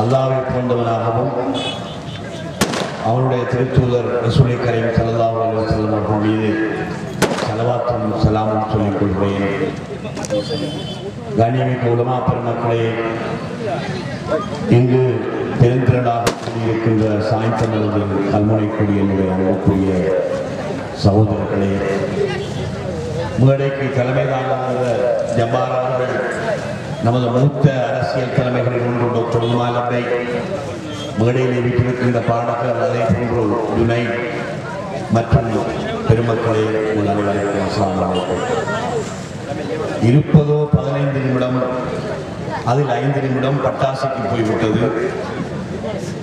அல்லாவை போன்றவனாகவும் அவனுடைய திருத்தூதர் ரசூலை கரையும் ஸல்லல்லாஹு செல்லும் அவர்கள் மீது சலவாத்தும் சலாமும் சொல்லிக் கொள்கிறேன். கண்ணியமிக்க உலமா பெருமக்களே இங்கு பெருந்திரளாக கூடியிருக்கின்ற சாய்ந்தமரது கல்முனைக்குடி என்னுடைய அன்புக்குரிய சகோதரர்களே மேடைக்கு தலைமை தாங்குகிற ஜப்பார் அவர்கள் நமது மூத்த அரசியல் தலைமைகளில் ஒன்று மேடையில் இருக்கின்ற பாடகர் அதே போன்று துணை மற்றும் பெருமக்களே இருப்பதோ பதினைந்து நிமிடம் அதில் ஐந்து நிமிடம் பட்டாசுக்கு போய்விட்டது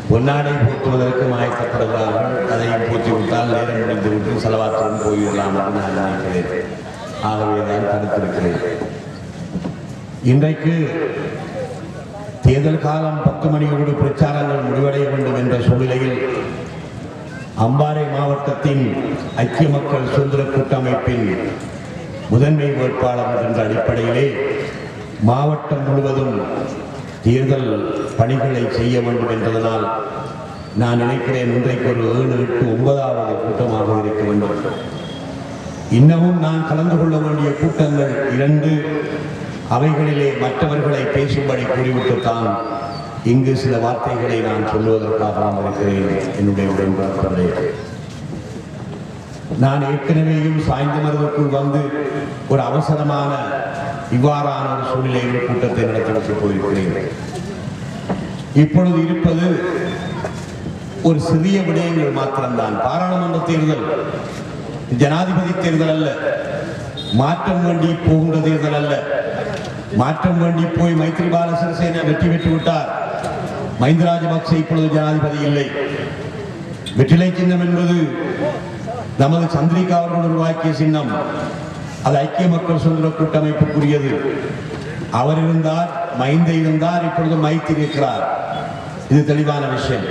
பொன்னாடை போற்றுவதற்கு ஆயத்தப்படுகிறார்கள் அதையும் போற்றி விட்டால் நேரம் முடிந்துவிட்டு செலவாற்றுடன் போய்விடலாம் என்று நான் நினைக்கிறேன் ஆகவே நான் தடுத்திருக்கிறேன் இன்றைக்கு தேர்தல் காலம் பத்து மணியோடு பிரச்சாரங்கள் முடிவடைய வேண்டும் என்ற சூழ்நிலையில் அம்பாறை மாவட்டத்தின் ஐக்கிய மக்கள் சுதந்திர கூட்டமைப்பின் முதன்மை வேட்பாளர் என்ற அடிப்படையிலே மாவட்டம் முழுவதும் தேர்தல் பணிகளை செய்ய வேண்டும் என்பதனால் நான் நினைக்கிறேன் இன்றைக்கு ஒரு ஏழு எட்டு ஒன்பதாவது கூட்டமாக இருக்க வேண்டும். இன்னமும் நான் கலந்து கொள்ள வேண்டிய கூட்டங்கள் இரண்டு அவைகளிலே மற்றவர்களை பேசும்படி கூறிவிட்டுத்தான் இங்கு சில வார்த்தைகளை நான் சொல்லுவதற்காக இருக்கிறேன் என்னுடைய உடன்பாட்டே நான் ஏற்கனவேயும் சாய்ந்த மருதுக்குள் வந்து ஒரு அவசரமான இவ்வாறான ஒரு சூழ்நிலையில் கூட்டத்தை நடத்திவிட்டு போயிருக்கிறேன். இப்பொழுது இருப்பது ஒரு சிறிய விடயங்கள் மாத்திரம்தான். பாராளுமன்ற தேர்தல் ஜனாதிபதி தேர்தல் அல்ல. மாற்றம் வேண்டி போகின்ற தேர்தல் அல்ல. மாற்றம் வேண்டி போய் மைத்ரிபால சிறிசேன வெற்றி பெற்று விட்டார். மஹிந்த ராஜபக்சே இப்பொழுது ஜனாதிபதி இல்லை. வெற்றிலை சின்னம் என்பது நமது சந்திரிகா அவர்கள் உருவாக்கிய சின்னம். அது ஐக்கிய மக்கள் சுதந்திர கூட்டமைப்புக்குரியது. அவர் இருந்தார் மைந்த இருந்தார் இப்பொழுது மைத்தி இருக்கிறார் இது தெளிவான விஷயம்.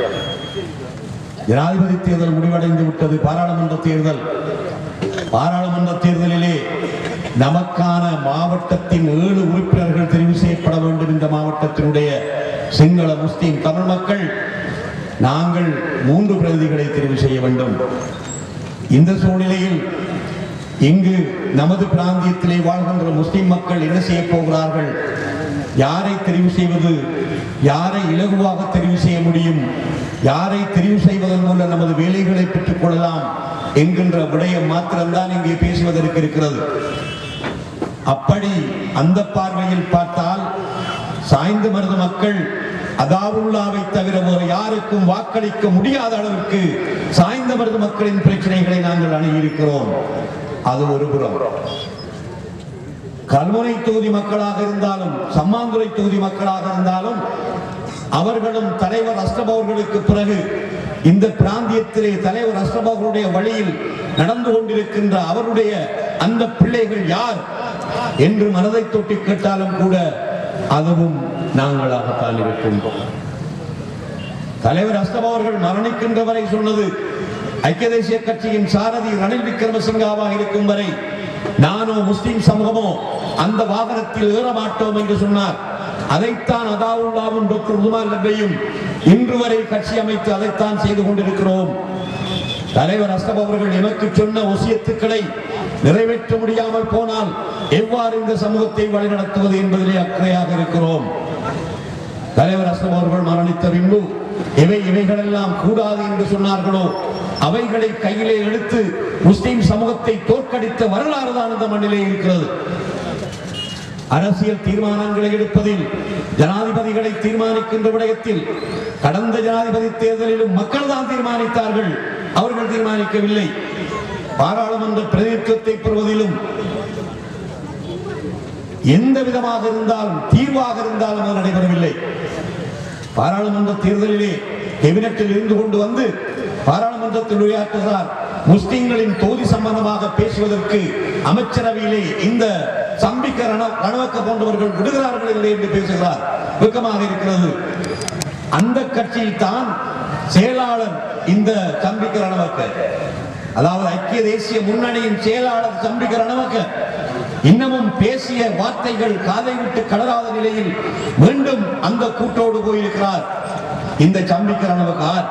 ஜனாதிபதி தேர்தல் முடிவடைந்து விட்டது. பாராளுமன்ற தேர்தல். பாராளுமன்ற தேர்தலிலே நமக்கான மாவட்டத்தின் ஏழு உறுப்பினர்கள் தெரிவு செய்யப்பட வேண்டும் இந்த மாவட்டத்தினுடைய சிங்கள முஸ்லீம் தமிழ் மக்கள். நாங்கள் மூன்று பிரதிகளை தெரிவு செய்ய வேண்டும். இந்த சூழ்நிலையில் இங்கு நமது பிராந்தியத்திலே வாழ்கின்ற முஸ்லிம் மக்கள் என்ன செய்ய போகிறார்கள்? யாரை தெரிவு செய்வது? யாரை இலகுவாக தெரிவு செய்ய முடியும்? யாரை தெரிவு செய்வதன் மூலம் நமது வேலைகளை பெற்றுக் கொள்ளலாம்? என்கின்ற விடயம் மாத்திரம்தான் இங்கே பேசுவதற்கு இருக்கிறது. அப்படி அந்த பார்வையில் பார்த்தால் சாய்ந்த மருது மக்கள் அதாவுல்லாவை தவிர வேறு யாருக்கும் வாக்களிக்க முடியாத அளவிற்கு சாய்ந்த மருது மக்களின் பிரச்சனைகளை நாங்கள் அணுகியிருக்கிறோம். அது ஒரு புறம். கல்முனை தொகுதி மக்களாக இருந்தாலும் சம்மாந்துறை தொகுதி மக்களாக இருந்தாலும் அவர்களும் தலைவர் அஸ்ரப் அவர்களுக்கு பிறகு இந்த பிராந்தியத்திலே தலைவர் அஸ்ரப் அவர்களுடைய வழியில் நடந்து கொண்டிருக்கின்ற அவருடைய அந்த பிள்ளைகள் யார்? என்று மனதை தொட்டி கேட்டாலும் கூட அதுவும் நாங்களாகத்தான் இருக்கின்றோம். தலைவர் அஸ்ரப் அவர்கள் மரணிக்கின்ற வரை சொன்னது ஐக்கிய தேசிய கட்சியின் சாரதி ரணில் விக்ரமசிங்காவாக இருக்கும் வரை நானோ முஸ்லிம் சமூகமோ அந்த வாகனத்தில் ஏற மாட்டோம் என்று சொன்னார். அதைத்தான் அதாவுல்லாவும் டாக்டர் உதுமான் நபையும் இன்று வரை கட்சி அமைத்து அதைத்தான் செய்து கொண்டிருக்கிறோம். தலைவர் அஸ்ரப் அவர்கள் எனக்கு சொன்ன ஒசியத்துக்களை நிறைவேற்ற முடியாமல் போனால் எவ்வாறு இந்த சமூகத்தை வழிநடத்துவது என்பதிலே அக்கறையாக இருக்கிறோம். தலைவர் அசம் அவர்கள் மரணித்த பின்பு இவை இவைகளெல்லாம் கூடாது என்று சொன்னார்களோ? அவைகளை கையிலே எடுத்து முஸ்லிம் சமூகத்தை தோற்கடித்த வரலாறு தான் இந்த மண்ணிலே இருக்கிறது. அரசியல் தீர்மானங்களை எடுப்பதில் ஜனாதிபதிகளை தீர்மானிக்கின்ற விடயத்தில் கடந்த ஜனாதிபதி தேர்தலிலும் மக்கள் தான் தீர்மானித்தார்கள். அவர்கள் தீர்மானிக்கவில்லை. பாராளுமன்ற பிரதிநிதித்துவத்தை பெறுவதிலும் எந்த விதமாக இருந்தாலும் தீர்வாக இருந்தாலும் அது நடைபெறவில்லை. பாராளுமன்ற தேர்தலிலே கெபினட்டில் இருந்து கொண்டு வந்து பாராளுமன்றத்தில் உரையாற்றுகிறார் முஸ்லிம்களின் தொகுதி சம்பந்தமாக பேசுவதற்கு அமைச்சரவையிலே இந்த சம்பிக்க ரணவக்க போன்றவர்கள் விடுகிறார்கள் இல்லை என்று பேசுகிறார். வெக்கமாக இருக்கிறது. அந்த கட்சியில் தான் செயலாளர் இந்த சம்பிக்க ரணவக்க. அதாவது ஐக்கிய தேசிய முன்னணியின் செயலாளர் சம்பிக்க ரணவக்க. இன்னமும் பேசிய வார்த்தைகள் காதை விட்டு கலராத நிலையில் மீண்டும் அந்த கூட்டோடு போயிருக்கிறார். இந்த சம்பிக்கரணவுக்கார்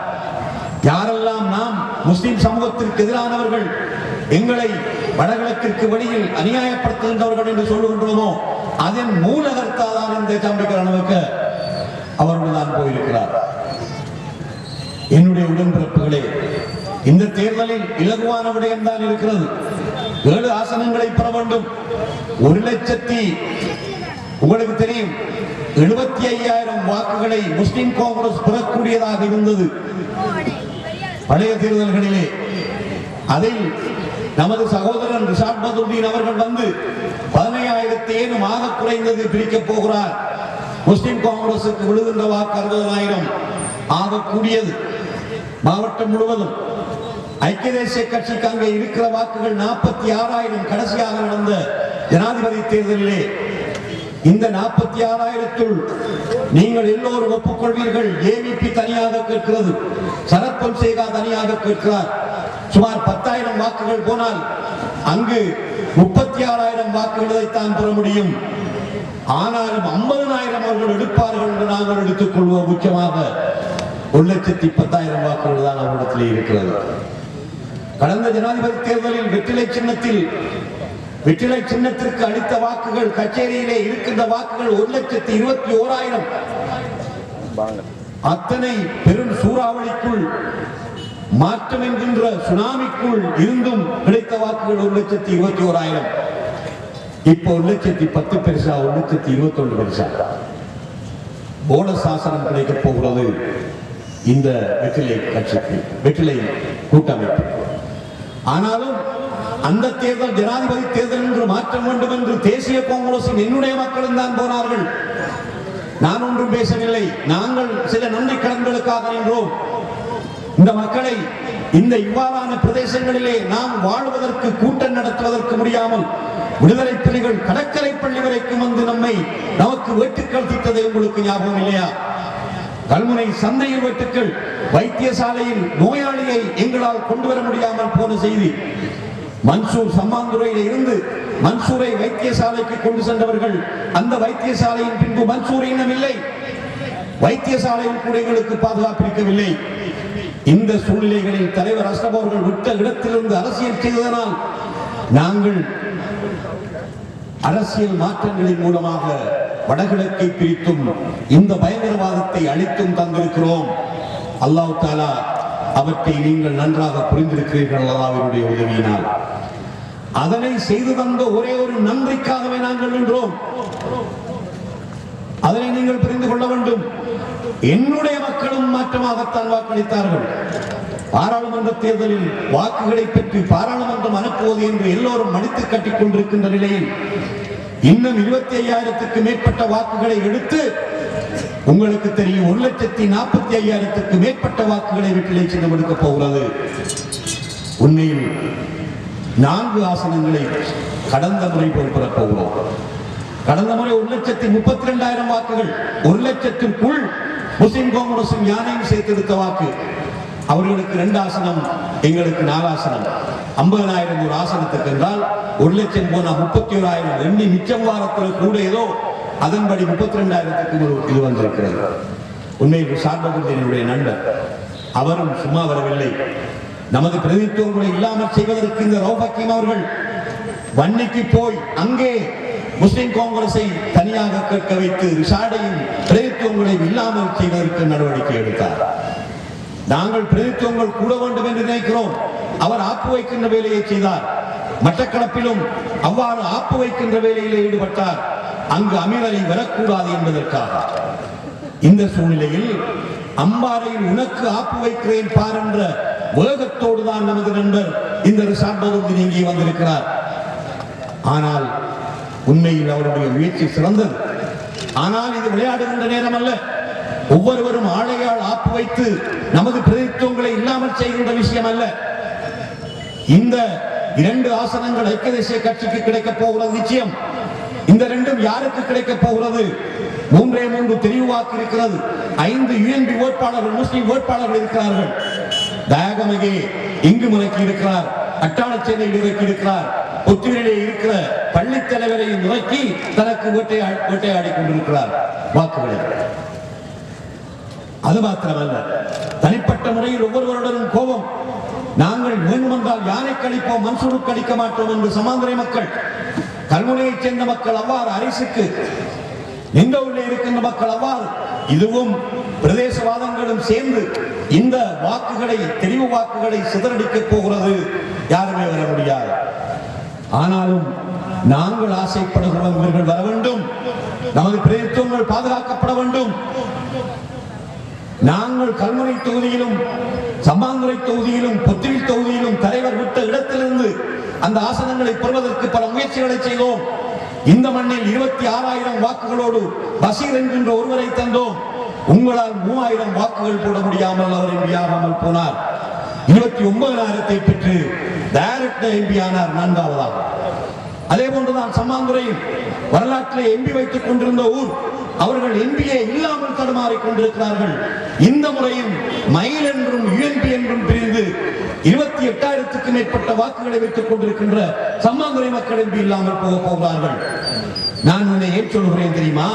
யாரெல்லாம் நாம் முஸ்லிம் சமூகத்திற்கு எதிரானவர்கள் எங்களை வடகிழக்கிற்கு வெளியில் அநியாயப்படுத்துகின்றவர்கள் என்று சொல்லுகின்றோமோ அதன் மூலகர்த்தாதான் இந்த சம்பிக்கரணவுக்கு அவர்கள் தான் போயிருக்கிறார். என்னுடைய உடன்பிறப்புகளே இந்த தேர்தலில் இலகுவான விடயம் தான் இருக்கிறது. ஏழு ஆசனங்களை பெற வேண்டும். ஒரு லட்சத்தி உங்களுக்கு தெரியும் எழுபத்தி ஐயாயிரம் வாக்குகளை முஸ்லிம் காங்கிரஸ் பெறக்கூடியதாக இருந்தது. பழைய தேர்தல்களிலே. அதில் நமது சகோதரன் ரிஷாட் பதுதீன் அவர்கள் வந்து பதினையாயிரத்தி ஏனும் ஆக குறைந்தது பிரிக்கப் போகிறார். முஸ்லிம் காங்கிரசுக்கு விழுகின்ற வாக்கு அறுபதாயிரம் ஆகக்கூடியது. மாவட்டம் முழுவதும். ஐக்கிய தேசிய கட்சிக்கு அங்கே இருக்கிற வாக்குகள் நாற்பத்தி ஆறாயிரம் கடைசியாக நடந்த ஜனாதிபதி தேர்தலிலே இந்த நாற்பத்தி ஆறாயிரத்துள் நீங்கள் எல்லோரும் ஒப்புக்கொள்வீர்கள். ஏவிபி தனியாக கேட்கிறது. சரத் பொன்சேகா தனியாக கேட்கிறார். சுமார் பத்தாயிரம் வாக்குகள் போனால் அங்கு முப்பத்தி ஆறாயிரம் வாக்குகளைத்தான் பெற முடியும். ஆனாலும் ஐம்பதனாயிரம் அவர்கள் எடுப்பார்கள் என்று நாங்கள் எடுத்துக்கொள்வோம் முக்கியமாக ஒரு லட்சத்தி பத்தாயிரம் வாக்குகள் தான் அவரிடத்தில் இருக்கிறது. கடந்த ஜனாதிபதி தேர்தலில் வெற்றிலை சின்னத்தில் வெற்றிலை சின்னத்திற்கு அளித்த வாக்குகள் கச்சேரியிலே இருக்கின்ற வாக்குகள் ஒரு லட்சத்தி இருபத்தி ஓராயிரம். அத்தனை பெரும் சூறாவளிக்குள் மாற்றம் என்கின்ற சுனாமிக்குள் இருந்தும் கிடைத்த வாக்குகள் ஒரு லட்சத்தி இருபத்தி ஓராயிரம். இப்போ ஒரு லட்சத்தி பத்து பெருசா ஒரு லட்சத்தி இருபத்தி ஒன்று பெருசா. போனஸ் சாசனம் கிடைக்கப் போகிறது இந்த வெற்றிலை கட்சிக்கு வெற்றிலை கூட்டமைப்பு ஆனாலும் அந்த தேர்தல் ஜனாதிபதி தேர்தல் என்று மாற்ற வேண்டும் என்று தேசிய காங்கிரசின் என்னுடைய மக்களும் தான் போனார்கள். நான் ஒன்றும் பேசவில்லை. நாங்கள் சில நன்றி கடன்களுக்காக நின்றோம். இந்த மக்களை இந்த இவ்வாறான பிரதேசங்களிலே நாம் வாழ்வதற்கு கூட்டம் நடத்துவதற்கு முடியாமல் விடுதலை புலிகள் கடற்கரை பள்ளி வரைக்கும் வந்து நம்மை நமக்கு வெட்டுக்கள் திட்டதை உங்களுக்கு ஞாபகம் இல்லையா? கல்முனை சந்தையில் வெட்டுக்கள் வைத்தியசாலையில் நோயாளியை எங்களால் கொண்டு வர முடியாமல் போன செய்தி. மன்சூர் சம்மாந்துறையில் இருந்து மன்சூரை வைத்தியசாலைக்கு கொண்டு சென்றவர்கள் அந்த வைத்தியசாலையின் பின்பு மன்சூர் இன்னும் இல்லை. வைத்தியசாலையில் கூட எங்களுக்கு பாதுகாப்பிருக்கவில்லை இந்த சூழ்நிலைகளில் தலைவர் அஷ்ரப் அவர்கள் விட்ட இடத்திலிருந்து அரசியல் செய்ததனால் நாங்கள் அரசியல் மாற்றங்களின் மூலமாக வடகிழக்கை பிரித்தும் இந்த பயங்கரவாதத்தை அழித்தும் தந்திருக்கிறோம். அல்லாஹ் தாலா அவற்றை நீங்கள் நன்றாக புரிந்திருக்கிறீர்கள் அல்லாவினுடைய உதவியினால். அதனை செய்து தந்த ஒரே ஒரு நன்றிக்காகவே நாங்கள் நின்றோம். அதனை நீங்கள் புரிந்து கொள்ள வேண்டும். என்னுடைய மக்களும் மாற்றமாகத்தான் வாக்களித்தார்கள். பாராளுமன்ற தேர்தலில் வாக்குகளை பெற்று பாராளுமன்றம் அனுப்புவது என்று எல்லோரும் மடித்து கட்டிக் கொண்டிருக்கின்ற நிலையில் இன்னும் இருபத்தி ஐயாயிரத்துக்கு மேற்பட்ட வாக்குகளை எடுத்து உங்களுக்கு தெரியும் ஒரு லட்சத்தி நாற்பத்தி ஐயாயிரத்துக்கு மேற்பட்ட வாக்குகளை வீட்டிலே சின்னம் எடுக்க போகிறது. உண்மையில் நான்கு ஆசனங்களை கடந்த முறை போல் போகிறோம். கடந்த முறை ஒரு லட்சத்தி முப்பத்தி ரெண்டாயிரம் வாக்குகள் ஒரு லட்சத்திற்குள் முஸ்லிம் காங்கிரசும் யானையும் சேர்த்தெடுத்த வாக்கு. அவர்களுக்கு ரெண்டு ஆசனம் எங்களுக்கு நாலு ஆசனம் ஐம்பதனாயிரம் ஒரு ஆசனத்துக்கு என்றால் ஒரு லட்சம் போனா முப்பத்தி ஓராயிரம் எண்ணி மிச்சம் வாரத்தில் கூட ஏதோ அதன்படி முப்பத்தி ரெண்டாயிரத்துக்கு ஒரு இது வந்திருக்கிறது. உண்மையில் சார்பகுதியினுடைய நண்பர். அவரும் சும்மா வரவில்லை. நமது பிரதித்துவங்களை இல்லாமல் செய்வதற்கு இந்த ரௌபக்கியம் அவர்கள் வன்னிக்கு போய் அங்கே முஸ்லிம் காங்கிரஸை தனியாக கேட்க வைத்து ரிஷாடையும் பிரதித்துவங்களையும் இல்லாமல் செய்வதற்கு நடவடிக்கை எடுத்தார். நாங்கள் பிரதித்துவங்கள் கூட வேண்டும் என்று நினைக்கிறோம். அவர் ஆப்பு வைக்கின்ற வேலையை செய்தார். மட்டக்களப்பிலும் அவ்வாறு ஆப்பு வைக்கின்ற வேலையிலே ஈடுபட்டார். அங்கு அமீரரை வரக்கூடாது என்பதற்காக. இந்த சூழ்நிலையில் அம்பாறையில் உனக்கு ஆப்பு வைக்கிறேன் பார் என்ற வேகத்தோடு தான் நமது நண்பர் இந்த ரிசார்ட் பகுதி வந்திருக்கிறார். ஆனால் உண்மையில் அவருடைய முயற்சி சிறந்தது. ஆனால் இது விளையாடுகின்ற நேரம் அல்ல ஒவ்வொருவரும் ஆளையால் ஆப்பு வைத்து நமது பிரதித்துவங்களை இல்லாமல் செய்கின்ற விஷயம் அல்ல இந்த இரண்டு ஆசனங்கள் ஐக்கிய தேசிய கட்சிக்கு கிடைக்கப் போகிறது நிச்சயம். இந்த ரெண்டும் யாருக்கு கிடைக்கப் போகிறது? மூன்றே மூன்று தெரிவு இருக்கிறது. ஐந்து யூஎன்பி வேட்பாளர்கள் முஸ்லிம் வேட்பாளர்கள் இருக்கிறார்கள். தயாகமகே இங்கு முறைக்கு இருக்கிறார் அட்டாளச்சேனையில் இறக்கி இருக்கிறார் ஒத்துழையிலே இருக்கிற பள்ளி தலைவரையும் நோக்கி தனக்கு வேட்டையா வேட்டையாடி கொண்டிருக்கிறார். வாக்குகளை அது மாத்திரமல்ல. தனிப்பட்ட முறையில் ஒவ்வொருவருடனும் கோபம் வேண்டுமென்றால் கழிப்போம் மன்சூருக்கு அளிக்க மாட்டோம் என்று சமாந்திரை மக்கள். கல்முனையைச் சேர்ந்த மக்கள் அவ்வாறு அரிசுக்கு எங்க உள்ளே இருக்கின்ற மக்கள் அவ்வாறு இதுவும் பிரதேசவாதங்களும் சேர்ந்து இந்த வாக்குகளை தெளிவு வாக்குகளை சிதறடிக்க போகிறது. யாருமே வர முடியாது. ஆனாலும் நாங்கள் ஆசைப்படுகிறோம் இவர்கள் வர வேண்டும். நமது பிரதித்துவங்கள் பாதுகாக்கப்பட வேண்டும். நாங்கள் கல்முனை தொகுதியிலும் சம்மாந்துறை தொகுதியிலும் புத்திரி தொகுதியிலும் தலைவர் விட்ட இடத்திலிருந்து அந்த ஆசனங்களை பெறுவதற்கு பல முயற்சிகளை செய்தோம். இந்த மண்ணில் இருபத்தி ஆறாயிரம் வாக்குகளோடு பசீர் என்கின்ற ஒருவரை தந்தோம். உங்களால் மூவாயிரம் வாக்குகள் போட முடியாமல் அவர் எம்பியாகாமல் போனார். இருபத்தி ஒன்பதாயிரத்தை பெற்று டைரக்ட் எம்பி ஆனார் நான்காவதாக அதே போன்றுதான் சம்மாந்துறையில் வரலாற்றில் எம்பி வைத்துக் கொண்டிருந்த ஊர் அவர்கள் எம்பிஏ இல்லாமல் தடுமாறி கொண்டிருக்கிறார்கள். இந்த முறையும் மயில் என்றும் யுஎன்பி என்றும் பிரிந்து இருபத்தி எட்டாயிரத்துக்கு மேற்பட்ட வாக்குகளை வைத்துக் கொண்டிருக்கின்ற சம்மாந்துறை மக்கள் எம்பி இல்லாமல் போக போகிறார்கள். நான் உன்னை ஏன் சொல்கிறேன் தெரியுமா?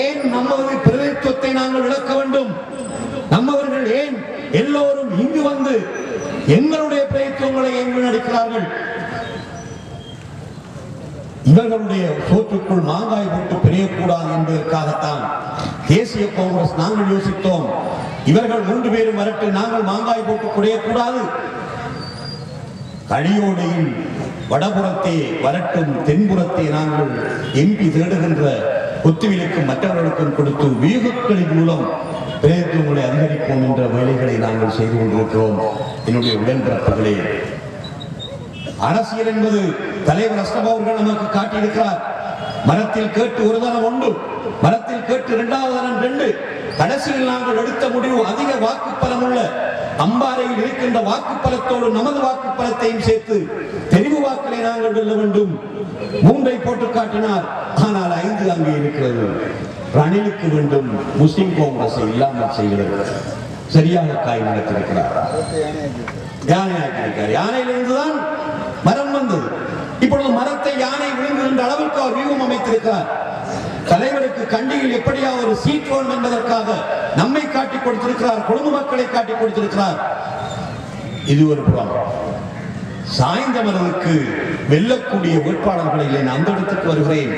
ஏன் நமது பிரதித்துவத்தை நாங்கள் இழக்க வேண்டும்? நம்மவர்கள் ஏன் எல்லோரும் இங்கு வந்து எங்களுடைய பிரதித்துவங்களை எங்கு நடிக்கிறார்கள்? இவர்களுடைய சோற்றுக்குள் மாங்காய் போட்டு பிரியக்கூடாது என்பதற்காகத்தான் தேசிய காங்கிரஸ் நாங்கள் யோசித்தோம். இவர்கள் மூன்று பேரும் வரட்டு நாங்கள் மாங்காய் போட்டு குடையக்கூடாது. கழியோடையில் வடபுறத்தே வரட்டும் தென்புறத்தே நாங்கள் எம்பி தேடுகின்ற ஒத்துவிலுக்கும் மற்றவர்களுக்கும் கொடுத்து வியூகங்களின் மூலம் பிரயத்துவங்களை அதிகரிப்போம் என்ற வேலைகளை நாங்கள் செய்து கொண்டிருக்கிறோம். என்னுடைய உடன்பிறப்புகளே. அரசியல் என்பது தலைவர் அஸ்தம் அவர்கள் நமக்கு காட்டியிருக்கிறார். மரத்தில் கேட்டு ஒரு தரம் ஒன்று மரத்தில் கேட்டு இரண்டாவது தரம் ரெண்டு. கடைசியில் நாங்கள் எடுத்த முடிவு அதிக வாக்குப்பலம் உள்ள அம்பாறையில் இருக்கின்ற வாக்குப்பலத்தோடு நமது வாக்குப்பலத்தையும் சேர்த்து தெரிவு வாக்களை நாங்கள் வெல்ல வேண்டும். மூன்றை போட்டு காட்டினார். ஆனால் ஐந்து அங்கே இருக்கிறது. ரணிலுக்கு வேண்டும். முஸ்லிம் காங்கிரஸ் இல்லாமல் செய்கிறது. சரியாக காய் நடத்திருக்கிறார் யானை ஆக்கியிருக்கார் யானையிலிருந்து தான் மரம் வந்தது இப்பொழுது மரத்தை யானை விழுங்குகின்ற அவர் வியூகம் அமைத்திருக்கிறார். தலைவருக்கு கண்டியில் எப்படியா ஒரு சீட் வேணும் என்பதற்காக நம்மை காட்டி கொடுத்திருக்கிறார் குடும்ப மக்களை காட்டி கொடுத்திருக்கிறார். இது ஒரு புறம். சாய்ந்த வெல்லக்கூடிய வேட்பாளர்களை நான் அந்த இடத்துக்கு வருகிறேன்.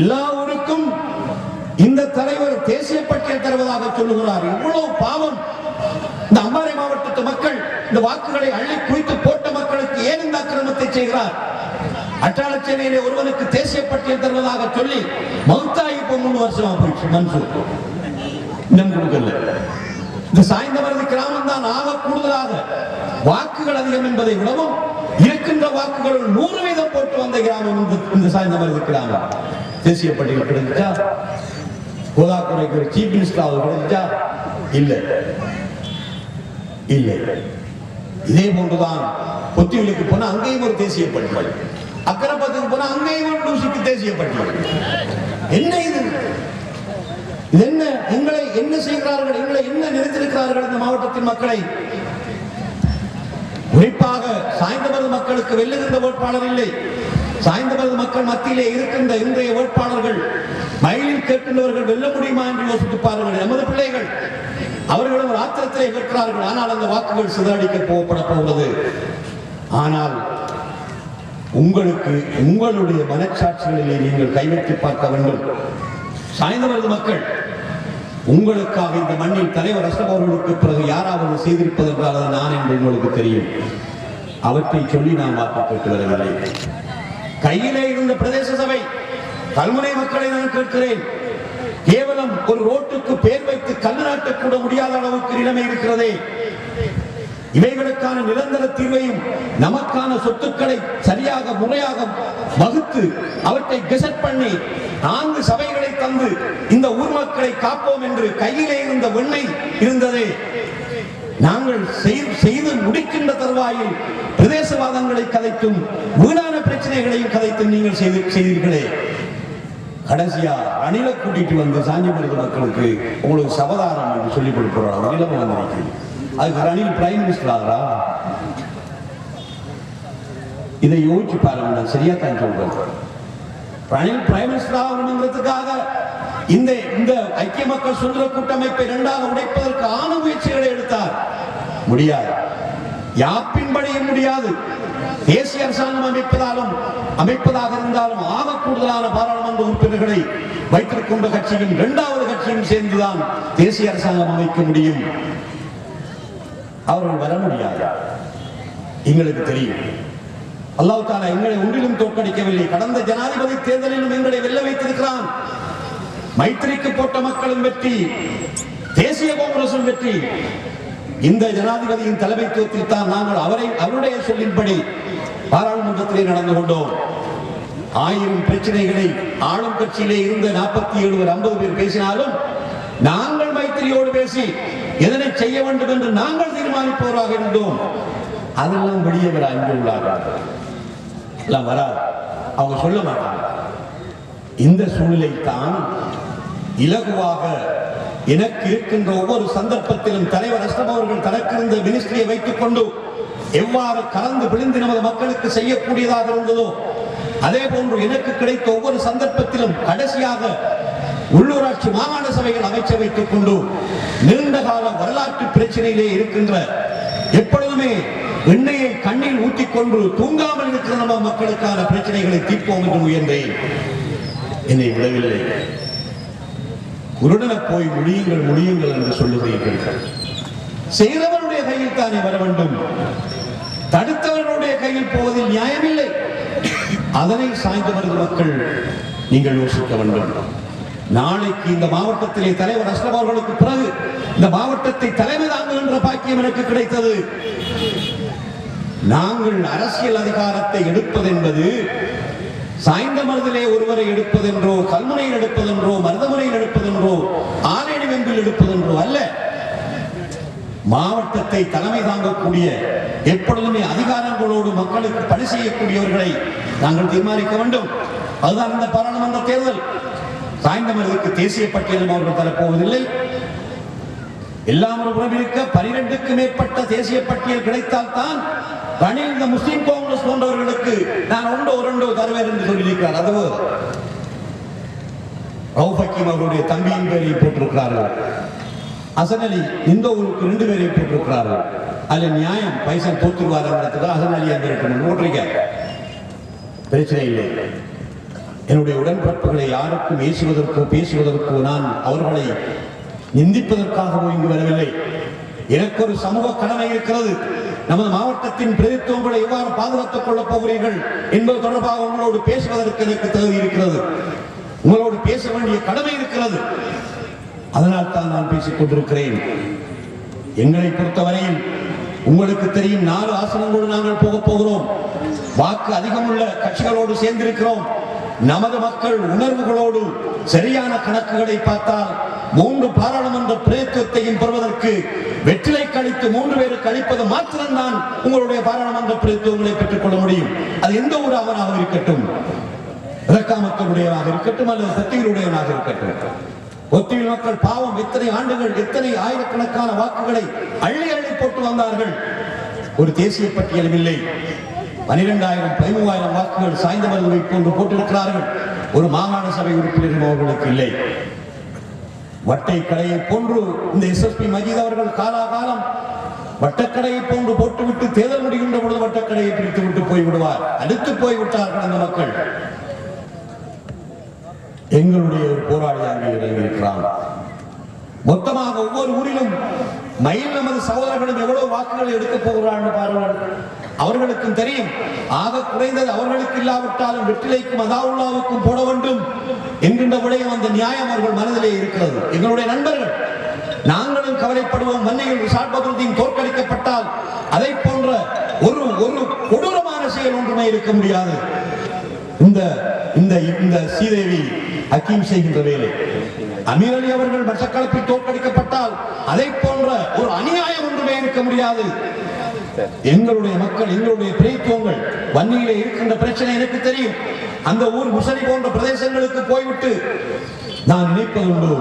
எல்லா ஊருக்கும் இந்த தலைவர் தேசிய பட்டியல் தருவதாக சொல்லுகிறார். இவ்வளவு பாவம். இந்த அம்பாறை மாவட்டத்து மக்கள் இந்த வாக்குகளை அள்ளி குவித்து போட்ட மக்களுக்கு ஏன் இந்த அக்கிரமத்தை செய்கிறார்? அட்டாளச்சேனையிலே ஒருவனுக்கு தேசிய பட்டியல் தருவதாக சொல்லி மௌத்தாகி இப்போ மூணு வருஷமா போயிடுச்சு மன்சூர். இன்னும் கொடுக்கல. இந்த சாய்ந்தவரது கிராமம் தான் ஆக கூடுதலாக வாக்குகள் அதிகம் என்பதை விடவும் இருக்கின்ற வாக்குகள் நூறு வீதம் போட்டு வந்த கிராமம் இந்த இந்த சாய்ந்தவரது கிராமம். தேசிய பட்டியல் கிடைச்சா கோதாக்குறைக்கு ஒரு சீஃப் மினிஸ்டர் கிடைச்சா இல்லை. இல்லை. இதே போன்றுதான் பொத்திவிலுக்கு போனா அங்கேயும் ஒரு தேசிய பட்டியல். அக்கரப்பத்துக்கு போனா அங்கேயும் ஒரு லூசிக்கு என்ன இது? இது என்ன? எங்களை என்ன செய்கிறார்கள்? எங்களை என்ன நினைத்திருக்கிறார்கள் இந்த மாவட்டத்தின் மக்களை? குறிப்பாக சாய்ந்தமருது மக்களுக்கு வெல்லுகின்ற வேட்பாளர் இல்லை. சாய்ந்தமருது மக்கள் மத்தியிலே இருக்கின்ற இன்றைய வேட்பாளர்கள் மயிலில் கேட்கின்றவர்கள் வெல்ல முடியுமா என்று யோசித்துப்பார்கள் பாருங்கள் நமது பிள்ளைகள் அவர்களும் ஒரு ஆத்திரத்திலே கேட்கிறார்கள் ஆனால் அந்த வாக்குகள் சிதறடிக்க போகப்பட போகிறது. ஆனால் உங்களுக்கு உங்களுடைய மனச்சாட்சிகளிலே நீங்கள் கைவைத்து பார்க்க வேண்டும். சாய்ந்தவரது மக்கள் உங்களுக்காக இந்த மண்ணில் தலைவர் அஷ்டம் அவர்களுக்கு பிறகு யாராவது செய்திருப்பதற்காக நான் என்று உங்களுக்கு தெரியும். அவற்றை சொல்லி நான் வாக்கு கேட்டு வரவில்லை கையிலே இருந்த பிரதேச சபை கல்முனை மக்களை நான் கேட்கிறேன். கேவலம் ஒரு ரோட்டுக்கு பேர் வைத்து கல்லு நாட்டக்கூட முடியாத அளவுக்கு நிலைமை இருக்கிறதே. இவைகளுக்கான நிரந்தர தீர்வையும் நமக்கான சொத்துக்களை சரியாக முறையாக வகுத்து அவற்றை கெசட் பண்ணி நான்கு சபைகளை தந்து இந்த ஊர் மக்களை காப்போம் என்று கையிலே இருந்த வெண்ணை இருந்ததே. நாங்கள் செய்து முடிக்கின்ற தருவாயில் பிரதேசவாதங்களை கதைத்தும் வீணான பிரச்சனைகளையும் கதைத்தும் நீங்கள் செய்து செய்தீர்களே. கடைசியா அணில கூட்டிட்டு வந்து சாஞ்சிபுரத்து மக்களுக்கு உங்களுக்கு சபதாரம் என்று சொல்லிக் கொடுக்கிறார். அணிலம் வந்திருக்கிறேன் அதுக்கு ரணில் பிரைம் மினிஸ்டர் ஆகிறா? இதை யோசிச்சு பாருங்க நான் சரியா தான் சொல்றேன். ரணில் பிரைம் மினிஸ்டர் ஆகணுங்கிறதுக்காக இந்த இந்த ஐக்கிய மக்கள் சுதந்திர கூட்டமைப்பை இரண்டாக உடைப்பதற்கு ஆணு முயற்சிகளை எடுத்தார். முடியாது. யாப்பின்படியும் முடியாது. தேசிய அரசாங்கம் அமைப்பதாலும் அமைப்பதாக இருந்தாலும் ஆக கூடுதலான பாராளுமன்ற உறுப்பினர்களை வைத்திருக்கின்ற கட்சியும் இரண்டாவது கட்சியும் சேர்ந்துதான் தேசிய அரசாங்கம் அமைக்க முடியும். அவர்கள் வர முடியாது. எங்களுக்கு தெரியும். அல்லாஹ் தாலா எங்களை ஒன்றிலும் தோற்கடிக்கவில்லை. கடந்த ஜனாதிபதி தேர்தலிலும் எங்களை வெல்ல வைத்திருக்கிறான். மைத்திரிக்கு போட்ட மக்களும் வெற்றி. தேசிய காங்கிரசும் வெற்றி. இந்த ஜனாதிபதியின் தலைமைத்துவத்தில் தான் நாங்கள் அவரை அவருடைய சொல்லின்படி பாராளுமன்றத்திலே நடந்து கொண்டோம். ஆயிரம் பிரச்சனைகளை ஆளும் கட்சியிலே இருந்த நாற்பத்தி ஏழு பேர் ஐம்பது பேர் பேசினாலும் நாங்கள் மைத்திரியோடு பேசி எதனை செய்ய வேண்டும் என்று நாங்கள் தீர்மானிப்பவராக இருந்தோம். அதெல்லாம் வெளியே வர அன்பு உள்ளார்கள் எல்லாம் வராது. அவங்க சொல்ல மாட்டாங்க. இந்த சூழ்நிலை தான் இலகுவாக எனக்கு இருக்கின்ற ஒவ்வொரு சந்தர்ப்பத்திலும் தலைவர் அஸ்லம் அவர்கள் தனக்கு இருந்த மினிஸ்ட்ரியை வைத்துக் கொண்டு எவ்வாறு கலந்து விழுந்து நமது மக்களுக்கு செய்யக்கூடியதாக இருந்ததோ அதே போன்று எனக்கு கிடைத்த ஒவ்வொரு சந்தர்ப்பத்திலும் கடைசியாக உள்ளூராட்சி மாகாண சபைகள் அமைச்ச வைத்துக் கொண்டு நீண்ட கால வரலாற்று பிரச்சனையிலே இருக்கின்ற எப்பொழுதுமே எண்ணெயை கண்ணில் ஊற்றிக்கொண்டு தூங்காமல் இருக்கிற நம்ம மக்களுக்கான பிரச்சனைகளை தீர்ப்போம் என்று முயன்றேன். என்னை விடவில்லை. குருடன போய் முடியுங்கள் முடியுங்கள் என்று சொல்லுகிறீர்கள். செய்தவருடைய கையில் தானே வர வேண்டும். தடுத்தவர்களுடைய கையில் போவதில் நியாயமில்லை. அதனை சாய்ந்து வருகிற மக்கள் நீங்கள் யோசிக்க வேண்டும். நாளைக்கு இந்த மாவட்டத்திலே தலைவர் அஸ்லம் அவர்களுக்கு பிறகு இந்த மாவட்டத்தை தலைமை தாங்குகின்ற பாக்கியம் எனக்கு கிடைத்தது. நாங்கள் அரசியல் அதிகாரத்தை எடுப்பது என்பது சாய்ந்த மருதிலே ஒருவரை எடுப்பதென்றோ கல்முனையில் எடுப்பதென்றோ மருதமுனையில் எடுப்பதென்றோ ஆலேடி வெம்பில் எடுப்பதென்றோ அல்ல. மாவட்டத்தை தலைமை தாங்கக்கூடிய எப்பொழுதுமே அதிகாரங்களோடு மக்களுக்கு பணி செய்யக்கூடியவர்களை நாங்கள் தீர்மானிக்க வேண்டும். அதுதான் இந்த பாராளுமன்ற தேர்தல். சாய்ந்தமருக்கு தேசிய பட்டியலும் அவர்கள் தரப்போவதில்லை. எல்லாம் ஒரு புறம் இருக்க பனிரெண்டுக்கு மேற்பட்ட தேசிய பட்டியல் கிடைத்தால் தான் ரணில் இந்த முஸ்லிம் காங்கிரஸ் போன்றவர்களுக்கு நான் ஒன்றோ ரெண்டோ தருவேன் என்று சொல்லியிருக்கிறார். அதுவோ? ரவுபக்கிம் அவருடைய தம்பியின் பேரையும் போட்டிருக்கிறார்கள். அசன் அலி இந்த ஊருக்கு ரெண்டு பேரையும் போட்டிருக்கிறார்கள். அதில் நியாயம் பைசன் தோத்துருவாருங்கிறதுக்கு அசன் அலி அந்த இருக்கணும். பிரச்சனை இல்லை. என்னுடைய உடன்பிறப்புகளை யாருக்கும் ஏசுவதற்கோ பேசுவதற்கோ நான் அவர்களை நிந்திப்பதற்காகவோ இங்கு வரவில்லை. எனக்கு ஒரு சமூக கடமை இருக்கிறது. நமது மாவட்டத்தின் பிரதித்துவங்களை எவ்வாறு பாதுகாத்துக் கொள்ளப் போகிறீர்கள் என்பது தொடர்பாக உங்களோடு பேசுவதற்கு எனக்கு தகுதி இருக்கிறது. உங்களோடு பேச வேண்டிய கடமை இருக்கிறது. அதனால் தான் நான் பேசிக் கொண்டிருக்கிறேன். எங்களை பொறுத்தவரையில் உங்களுக்கு தெரியும் நாலு ஆசனங்களோடு நாங்கள் போக போகிறோம். வாக்கு அதிகமுள்ள கட்சிகளோடு சேர்ந்திருக்கிறோம். நமது மக்கள் உணர்வுகளோடு சரியான கணக்குகளை பார்த்தால் மூன்று பாராளுமன்ற பிரதித்துவத்தையும் பெறுவதற்கு வெற்றிலை கழித்து மூன்று பேருக்கு அளிப்பது மாத்திரம்தான் உங்களுடைய பாராளுமன்ற பிரதித்துவங்களை பெற்றுக்கொள்ள முடியும். அது எந்த ஒரு அவனாக இருக்கட்டும். இறக்காமத்தனுடையவனாக இருக்கட்டும் அல்லது சக்திகளுடையவனாக இருக்கட்டும். ஒத்தியில் மக்கள் பாவம் எத்தனை ஆண்டுகள் எத்தனை ஆயிரக்கணக்கான வாக்குகளை அள்ளி அள்ளி போட்டு வந்தார்கள். ஒரு தேசிய பட்டியலும் இல்லை. பனிரெண்டாயிரம் பதிமூவாயிரம் வாக்குகள் சாய்ந்த மருதுவை போன்று போட்டிருக்கிறார்கள். ஒரு மாகாண சபை உறுப்பினர் அவர்களுக்கு இல்லை. வட்டை கடையை போன்று இந்த எஸ்எஸ்பி மஜீத் அவர்கள் காலாகாலம் வட்டக்கடையை போன்று போட்டுவிட்டு தேர்தல் முடிகின்ற பொழுது வட்டக்கடையை பிரித்து விட்டு போய் விடுவார் அடுத்து போய்விட்டார்கள் அந்த மக்கள். எங்களுடைய ஒரு போராளி அங்கே இறங்கியிருக்கிறான். மொத்தமாக ஒவ்வொரு ஊரிலும் மயில் நமது சகோதரர்களும் எவ்வளவு வாக்குகள் எடுக்க போகிறார்கள் பாருங்கள். அவர்களுக்கும் தெரியும். ஆக குறைந்தது அவர்களுக்கு இல்லாவிட்டாலும் வெற்றிலைக்கும் அதாவுல்லாவுக்கும் போட வேண்டும் என்கின்ற விடயம் அந்த நியாயம் அவர்கள் மனதிலே இருக்கிறது. எங்களுடைய நண்பர்கள் நாங்களும் கவலைப்படுவோம். மன்னையில் ரிஷாட் தோற்கடிக்கப்பட்டால் அதை போன்ற ஒரு ஒரு கொடூரமான செயல் ஒன்றுமே இருக்க முடியாது. இந்த இந்த இந்த சீதேவி ஹக்கீம் செய்கின்ற வேலை. அமீர் அலி அவர்கள் மட்டக்களப்பில் தோற்கடிக்கப்பட்டால் அதை போன்ற ஒரு அநியாயம் ஒன்றுமே இருக்க முடியாது. எங்களுடைய மக்கள் எங்களுடைய பிரதித்துவங்கள் வன்னியிலே இருக்கின்ற பிரச்சனை எனக்கு தெரியும். அந்த ஊர் முசலி போன்ற பிரதேசங்களுக்கு போய்விட்டு நான் நினைப்பது உண்டு.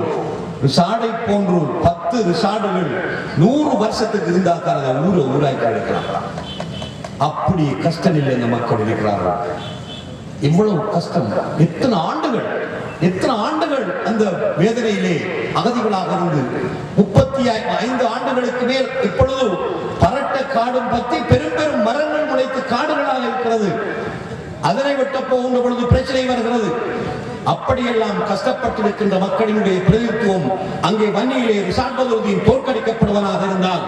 ரிசாடை போன்று பத்து ரிசாடுகள் நூறு வருஷத்துக்கு இருந்தால் தான் அதை ஊரை ஊராக்கி எடுக்கலாம் அப்படி கஷ்டத்தில் இந்த மக்கள் இருக்கிறார்களா? இவ்வளவு கஷ்டம். எத்தனை ஆண்டுகள் எத்தனை ஆண்டுகள் அந்த வேதனையிலே அகதிகளாக இருந்து முப்பத்தி ஐந்து ஆண்டுகளுக்கு மேல் இப்பொழுது காடும் பத்தி பெரும் பெரும் மரங்கள் முளைத்து காடுகளாக இருக்கிறது. அதனை விட்டு போகின்ற பொழுது பிரச்சனை வருகிறது. அப்படியெல்லாம் கஷ்டப்பட்டிருக்கின்ற மக்களினுடைய பிரதித்துவம் அங்கே வன்னியிலே ரிசார்ட் பகுதியில் தோற்கடிக்கப்படுவதாக இருந்தால்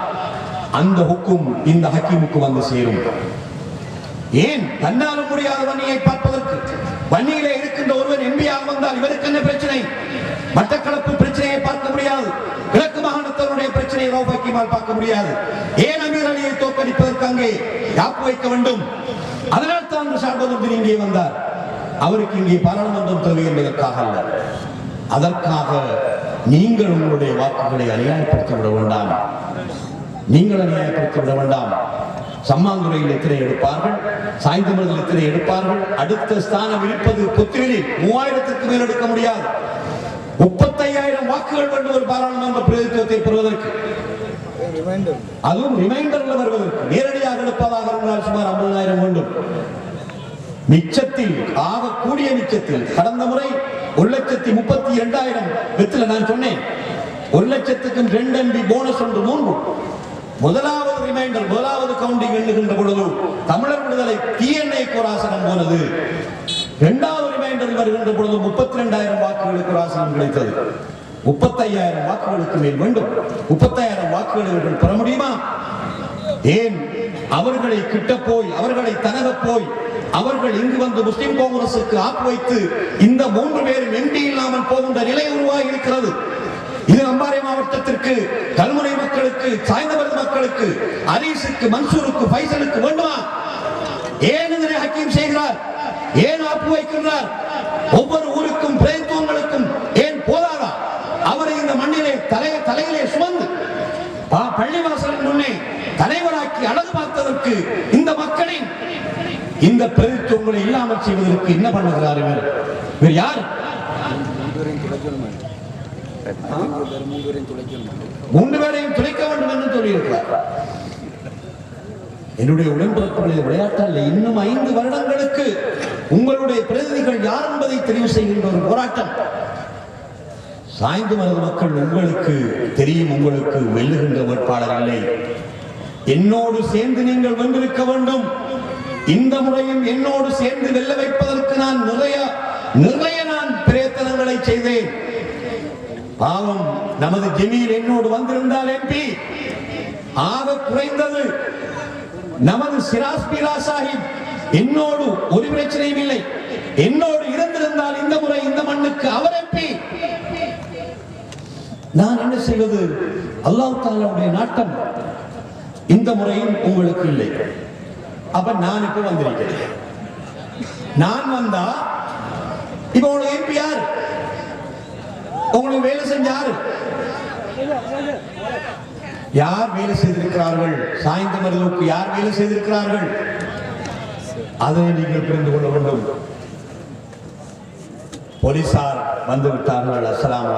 அந்த ஹுக்கும் இந்த ஹக்கீமுக்கு வந்து சேரும். ஏன்? தன்னாலும் முடியாத வன்னியை பார்ப்பதற்கு. வன்னியிலே இருக்கின்ற ஒருவன் எம்பியாக வந்தால் இவருக்கு என்ன பிரச்சனை? மட்டக்களப்பு பிரச்சனையை பார்க்க முடியாது. கிழக்கு மாகாணத்தினுடைய பிரச்சனையை ரௌபக்கியமால் பார்க்க முடியாது. ஏன் அமீர் அலியை தோற்கடிப்பதற்கு அங்கே யாப்பு வைக்க வேண்டும். அதனால் தான் சார்பதும் இங்கே வந்தார். அவருக்கு இங்கே பாராளுமன்றம் தேவை என்பதற்காக அல்ல. அதற்காக நீங்கள் உங்களுடைய வாக்குகளை அநியாயப்படுத்தி விட வேண்டாம். நீங்கள் அநியாயப்படுத்தி விட வேண்டாம். சம்மாந்துறையில் எத்தனை எடுப்பார்கள்? சாய்ந்தமரத்தில் எத்தனை எடுப்பார்கள்? அடுத்த ஸ்தானம் இருப்பது புத்திரில் மூவாயிரத்துக்கு மேல் எடுக்க முடியாது. முப்பத்தையாயிரம் வாக்குகள் வேண்டும் ஒரு பாராளுமன்ற பிரதித்துவத்தை பெறுவதற்கு. அதுவும் ரிமைண்டர்ல வருவதற்கு. நேரடியாக எடுப்பதாக இருந்தால் சுமார் ஐம்பதாயிரம் வேண்டும். மிச்சத்தில் ஆகக்கூடிய மிச்சத்தில் கடந்த முறை ஒரு லட்சத்தி முப்பத்தி இரண்டாயிரம் வெத்துல நான் சொன்னேன். ஒரு லட்சத்துக்கும் ரெண்டு எம்பி போனஸ் ஒன்று மூன்று. முதலாவது ரிமைண்டர் முதலாவது கவுண்டிங் எண்ணுகின்ற பொழுது தமிழர் விடுதலை டிஎன்ஏ கோராசனம் போனது. இரண்டாவது ரிமைண்டர் வருகின்ற பொழுது முப்பத்தி ரெண்டாயிரம் வாக்குகளுக்கு ராசனம் கிடைத்தது. முப்பத்தையாயிரம் வாக்குகளுக்கு மேல் வேண்டும். முப்பத்தாயிரம் வாக்குகளை இவர்கள் பெற முடியுமா? ஏன்? அவர்களை கிட்ட போய் அவர்களை தனக போய் அவர்கள் இங்கு வந்து முஸ்லிம் காங்கிரசுக்கு ஆப்பு வைத்து இந்த மூன்று பேரும் எம்பி இல்லாமல் போகின்ற நிலை உருவாகி இருக்கிறது. இது அம்பாறை மாவட்டத்திற்கு கல்முனை மக்களுக்கு சாய்ந்தவரது மக்களுக்கு அரிசுக்கு மன்சூருக்கு பைசலுக்கு வேண்டுமா? ஏன் இதனை ஹக்கீம் செய்கிறார்? ஏன் ஆப்பு வைக்கின்றார்? ஒவ்வொரு ஊருக்கும் பிரதித்துவங்களுக்கும் ஏன் போதாதா? அவரை இந்த மண்ணிலே தலை தலையிலே சுமந்து பள்ளிவாசலின் முன்னே தலைவராக்கி அழகு பார்த்ததற்கு இந்த மக்களின் இந்த பிரதித்துவங்களை இல்லாமல் செய்வதற்கு என்ன பண்ணுகிறார் இவர்? இவர் யார்? மூன்று பேரையும் துளைக்க வேண்டும் என்று சொல்லியிருக்கிறார் என்னுடைய உடன்பிறப்புடைய விளையாட்டல்ல இன்னும் ஐந்து வருடங்களுக்கு உங்களுடைய பிரதிநிதிகள் யார் என்பதை தெரிவு செய்கின்ற ஒரு போராட்டம். சாய்ந்து மனது மக்கள் உங்களுக்கு தெரியும் உங்களுக்கு வெல்லுகின்ற வேட்பாளர் இல்லை. என்னோடு சேர்ந்து நீங்கள் வென்றிருக்க வேண்டும். இந்த முறையும் என்னோடு சேர்ந்து வெல்ல வைப்பதற்கு நான் நிறைய நிறைய நான் பிரயத்தனங்களை செய்தேன். பாவம் நமது ஜெமியில் என்னோடு வந்திருந்தால் எம்பி ஆக குறைந்தது நமது சிராஸ் பீரா சாஹிப் என்னோடு ஒரு பிரச்சனையும் இல்லை. என்னோடு இருந்திருந்தால் இந்த முறை இந்த மண்ணுக்கு அவர் எம்பி. நான் என்ன செய்வது? அல்லாஹ் தாலாவுடைய நாட்டம் இந்த முறையும் உங்களுக்கு இல்லை. அப்ப நான் இப்ப வந்திருக்கிறேன். நான் வந்தா இப்ப உங்களுக்கு எம்பி யார்? உங்களுக்கு வேலை செஞ்ச யார் வேலை செய்திருக்கிறார்கள்? சாய்ந்த மருதுவுக்கு யார் வேலை செய்திருக்கிறார்கள்? அதை நீங்கள் புரிந்து கொள்ள வேண்டும். போலீசார் வந்து அஸ்லாம் அஸ்ஸலாமு